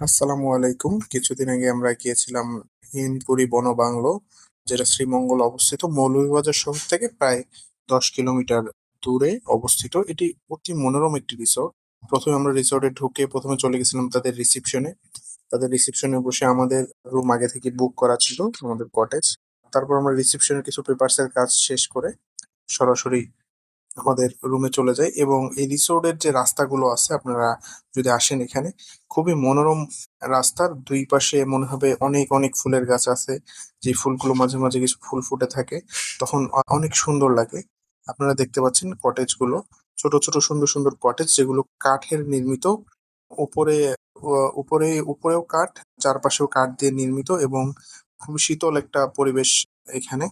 আসসালামু আলাইকুম। কিছুদিন আগে আমরা গিয়েছিলাম হিমপুরি বনবাংলো, যেটা শ্রীমঙ্গল অবস্থিত মৌলভীবাজার শহর থেকে প্রায় দশ কিলোমিটার দূরে অবস্থিত। এটি অতি মনোরম একটি রিসোর্ট প্রথমে আমরা রিসোর্টে ঢুকে প্রথমে চলে গেছিলাম তাদের রিসিপশনে তাদের রিসিপশনে বসে আমাদের রুম আগে থেকে বুক করা ছিল, আমাদের কটেজ তারপর আমরা রিসিপশনের কিছু পেপারস এর কাজ শেষ করে সরাসরি আমাদের রুমে চলে যাই এবং এই রিসোর্টের যে রাস্তাগুলো আছে, আপনারা যদি আসেন এখানে, খুবই মনোরম রাস্তার দুই পাশে মনে হবে অনেক অনেক ফুলের গাছ আছে। যে ফুলগুলো মাঝে মাঝে কিছু ফুল ফুটে থাকে, তখন অনেক সুন্দর লাগে। আপনারা দেখতে পাচ্ছেন কটেজগুলো ছোট ছোট, সুন্দর সুন্দর কটেজ যেগুলো কাঠের নির্মিত। উপরে উপরে, উপরেও কাঠ, চারপাশেও কাঠ দিয়ে নির্মিত এবং খুব শীতল একটা পরিবেশ এখানে।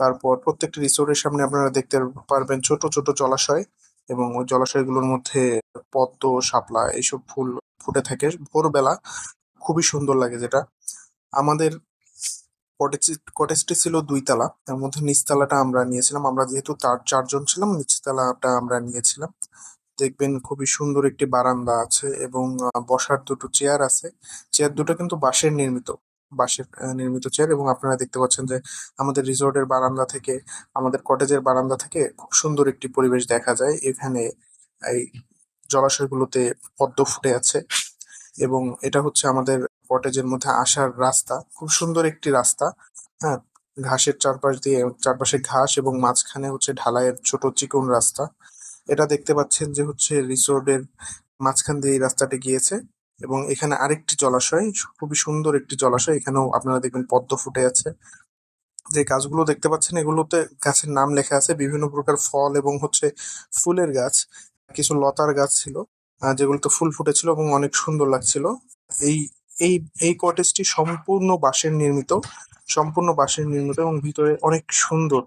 তারপর প্রত্যেকটা রিসোর্টের সামনে আপনারা দেখতে পারবেন ছোট ছোট জলাশয় এবং ওই জলাশয়গুলোর মধ্যে পদ্ম, শাপলা এইসব ফুল ফুটে থাকে। ভোরবেলা খুবই সুন্দর লাগে যেটা। আমাদের কটেজ কটেজটি ছিল দুই তলা তার মধ্যে নিচতলাটা আমরা নিয়েছিলাম। আমরা যেহেতু তার চারজন ছিলাম, নিচতলাটা আমরা নিয়েছিলাম। দেখবেন খুবই সুন্দর একটি বারান্দা আছে এবং বসার দুটো চেয়ার আছে। চেয়ার দুটো কিন্তু বাঁশের নির্মিত। বাঁশের নির্মিত চেয়ার এবং আপনারা দেখতে পাচ্ছেন যে আমাদের রিসোর্টের বারান্দা থেকে, আমাদের কটেজের বারান্দা থেকে খুব সুন্দর একটি পরিবেশ দেখা যায়। এখানে এই জলাশয়গুলোতে পদ্ম ফুটে আছে এবং এটা হচ্ছে আমাদের কটেজের মধ্যে আসার রাস্তা। খুব সুন্দর একটি রাস্তা হ্যাঁ ঘাসের চারপাশ দিয়ে, চারপাশে ঘাস এবং মাঝখানে হচ্ছে ঢালাইয়ের ছোট চিকন রাস্তা। এটা দেখতে পাচ্ছেন যে হচ্ছে রিসোর্টের মাঝখান দিয়ে এই রাস্তাটি গিয়েছে। এবং এখানে আরেকটি জলাশয়, খুবই সুন্দর একটি জলাশয়। এখানেও আপনারা দেখবেন পদ্ম ফুটে আছে। যে গাছগুলো দেখতে পাচ্ছেন, এগুলোতে গাছের নাম লেখা আছে, বিভিন্ন প্রকার ফল এবং হচ্ছে ফুলের গাছ। কিছু লতার গাছ ছিল যেগুলোতে ফুল ফুটেছিল এবং অনেক সুন্দর লাগছিল। এই এই এই কটেজটি সম্পূর্ণ বাঁশের নির্মিত, সম্পূর্ণ বাঁশের নির্মিত এবং ভিতরে অনেক সুন্দর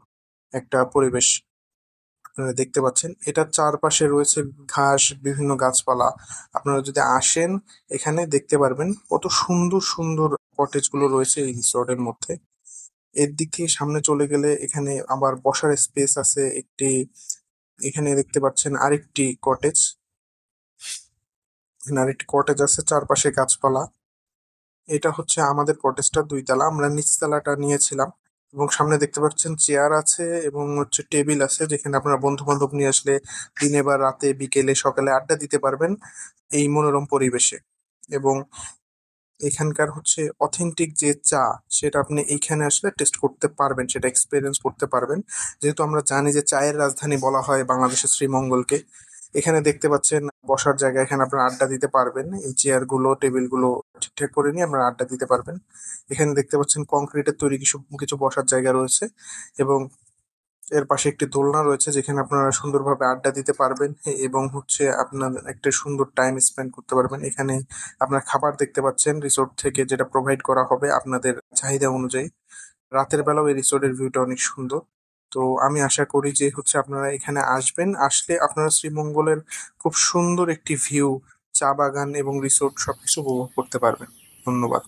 একটা পরিবেশ। আপনারা দেখতে পাচ্ছেন। এটার চারপাশে রয়েছে ঘাস, বিভিন্ন গাছপালা। আপনারা যদি আসেন, এখানে দেখতে পারবেন কত সুন্দর সুন্দর কটেজগুলো রয়েছে এই রিসোর্টের মধ্যে। এর দিক থেকে সামনে চলে গেলে এখানে আবার বসার স্পেস আছে একটি। এখানে দেখতে পাচ্ছেন আরেকটি কটেজ এখানে আরেকটি কটেজ আছে, চারপাশে গাছপালা। এটা হচ্ছে আমাদের কটেজটা দুই তলা আমরা নিচতলাটা নিয়েছিলাম। এবং সামনে দেখতে পাচ্ছেন চেয়ার আছে এবং হচ্ছে টেবিল আছে যেখানে আপনারা বন্ধু বান্ধব নিয়ে আসলে দিনে বা রাতে, বিকেলে, সকালে আড্ডা দিতে পারবেন এই মনোরম পরিবেশে। এবং এখানকার হচ্ছে অথেন্টিক যে চা, সেটা আপনি এইখানে আসলে টেস্ট করতে পারবেন, সেটা এক্সপিরিয়েন্স করতে পারবেন। যেহেতু আমরা জানি যে চায়ের রাজধানী বলা হয় বাংলাদেশের শ্রীমঙ্গলকে এখানে দেখতে পাচ্ছেন, বসার জায়গা, এখানে আপনারা আড্ডা দিতে পারবেন। এই চেয়ারগুলো টেবিলগুলো ঠিকঠাক করে নিয়ে আপনারা আড্ডা দিতে পারবেন। এখানে দেখতে পাচ্ছেন কংক্রিটের তৈরি কিছু কিছু বসার জায়গা রয়েছে এবং এর পাশে একটি দোলনা রয়েছে, যেখানে আপনারা সুন্দরভাবে আড্ডা দিতে পারবেন এবং হচ্ছে আপনার একটা সুন্দর টাইম স্পেন্ড করতে পারবেন। এখানে আপনার খাবার দেখতে পাচ্ছেন রিসোর্ট থেকে যেটা প্রোভাইড করা হবে আপনাদের চাহিদা অনুযায়ী। রাতের বেলাও এই রিসোর্টের ভিউটা অনেক সুন্দর। তো আমি আশা করি যে হচ্ছে আপনারা এখানে আসবেন। আসলে আপনারা শ্রীমঙ্গলের খুব সুন্দর একটি ভিউ চা বাগান এবং রিসোর্ট সবকিছু উপভোগ করতে পারবেন। ধন্যবাদ।